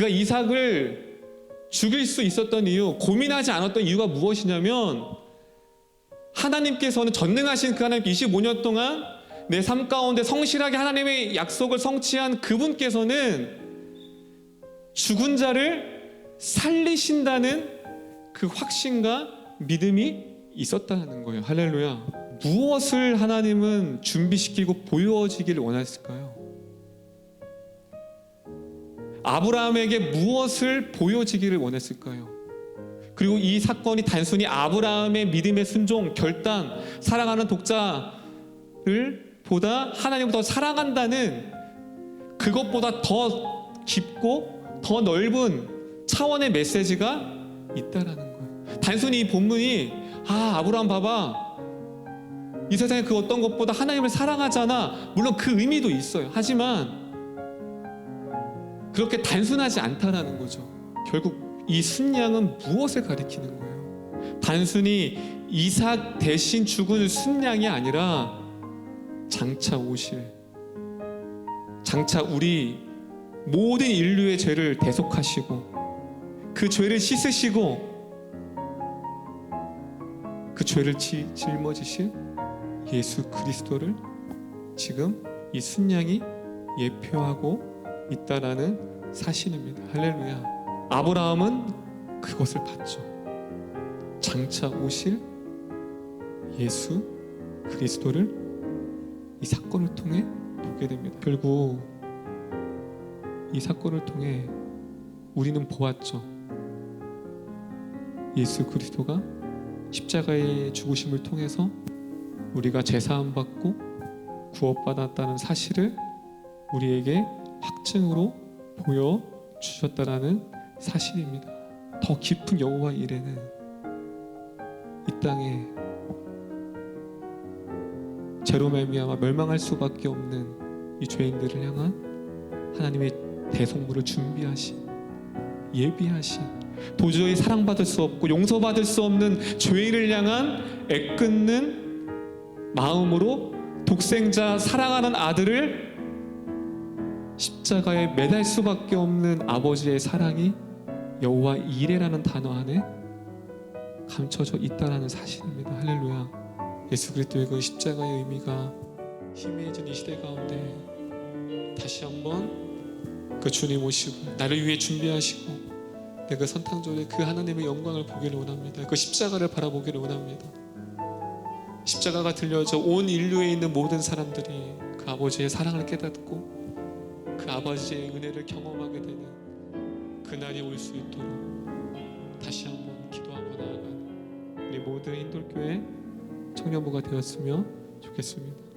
그가 이삭을 죽일 수 있었던 이유, 고민하지 않았던 이유가 무엇이냐면 하나님께서는 전능하신 그 하나님 25년 동안 내 삶 가운데 성실하게 하나님의 약속을 성취한 그분께서는 죽은 자를 살리신다는 그 확신과 믿음이 있었다는 거예요. 할렐루야. 무엇을 하나님은 준비시키고 보여지기를 원했을까요? 아브라함에게 무엇을 보여지기를 원했을까요? 그리고 이 사건이 단순히 아브라함의 믿음의 순종, 결단, 사랑하는 독자를 보다 하나님을 더 사랑한다는 그것보다 더 깊고 더 넓은 차원의 메시지가 있다라는 거예요. 단순히 이 본문이 아 아브라함 봐봐 이 세상에 그 어떤 것보다 하나님을 사랑하잖아. 물론 그 의미도 있어요. 하지만 그렇게 단순하지 않다라는 거죠. 결국 이 순양은 무엇을 가리키는 거예요? 단순히 이삭 대신 죽은 순양이 아니라 장차 오실 장차 우리 모든 인류의 죄를 대속하시고 그 죄를 씻으시고 그 죄를 지, 짊어지실 예수 그리스도를 지금 이 순양이 예표하고 있다라는 사실입니다. 할렐루야. 아브라함은 그것을 봤죠. 장차 오실 예수 그리스도를 이 사건을 통해 보게 됩니다. 결국 이 사건을 통해 우리는 보았죠. 예수 그리스도가 십자가의 죽으심을 통해서 우리가 제사함 받고 구원받았다는 사실을 우리에게 확증으로 보여 주셨다라는 사실입니다. 더 깊은 여호와 일에는 이 땅에 죄로 말미암아 멸망할 수밖에 없는 이 죄인들을 향한 하나님의 대속물을 준비하신 예비하신 도저히 사랑받을 수 없고 용서받을 수 없는 죄인을 향한 애끓는 마음으로 독생자 사랑하는 아들을 십자가에 매달 수밖에 없는 아버지의 사랑이 여호와 이레라는 단어 안에 감춰져 있다라는 사실입니다. 할렐루야. 예수 그리스도의 그 십자가의 의미가 희미해진 이 시대 가운데 다시 한번 그 주님 오시고 나를 위해 준비하시고 내가 선탕절에 그 하나님의 영광을 보기를 원합니다. 그 십자가를 바라보기를 원합니다. 십자가가 들려져 온 인류에 있는 모든 사람들이 그 아버지의 사랑을 깨닫고 그 아버지의 은혜를 경험하게 되는 그날이 올 수 있도록 다시 한번 기도하고 나아가는 우리 모든 인돌교회 청년부가 되었으면 좋겠습니다.